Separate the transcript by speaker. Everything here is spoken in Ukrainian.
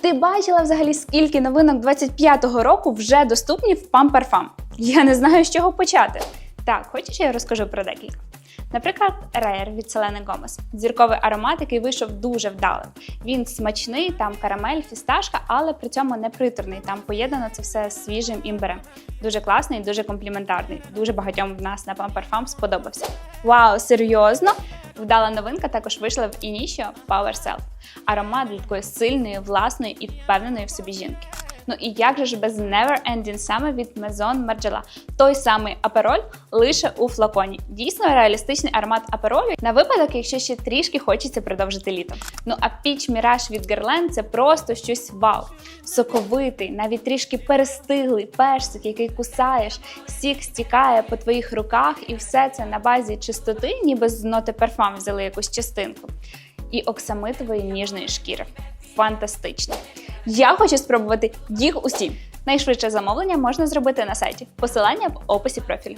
Speaker 1: Ти бачила взагалі, скільки новинок 25-го року вже доступні в Pam Parfum? Я не знаю, з чого почати. Так, хочеш, я розкажу про декілька. Наприклад, Rare від Селени Гомес. Зірковий аромат, який вийшов дуже вдалим. Він смачний, там карамель, фісташка, але при цьому не приторний. Там поєднано це все з свіжим імбирем. Дуже класний, дуже компліментарний. Дуже багатьом в нас на Pam Parfum сподобався. Вау, серйозно! Вдала новинка також вийшла в Initio Power Self. Аромат для такої сильної, власної і впевненої в собі жінки. Ну і як же ж без Never Ending Summer від Maison Margiela? Той самий апероль лише у флаконі. Дійсно реалістичний аромат аперолю на випадок, якщо ще трішки хочеться продовжити літо. Ну а Peach Mirage від Guerlain – це просто щось вау. Соковитий, навіть трішки перестиглий персик, який кусаєш, сік стікає по твоїх руках, і все це на базі чистоти, ніби з ноти парфам взяли якусь частинку. І оксамитової ніжної шкіри. Фантастично! Я хочу спробувати їх усі. Найшвидше замовлення можна зробити на сайті. Посилання в описі профілю.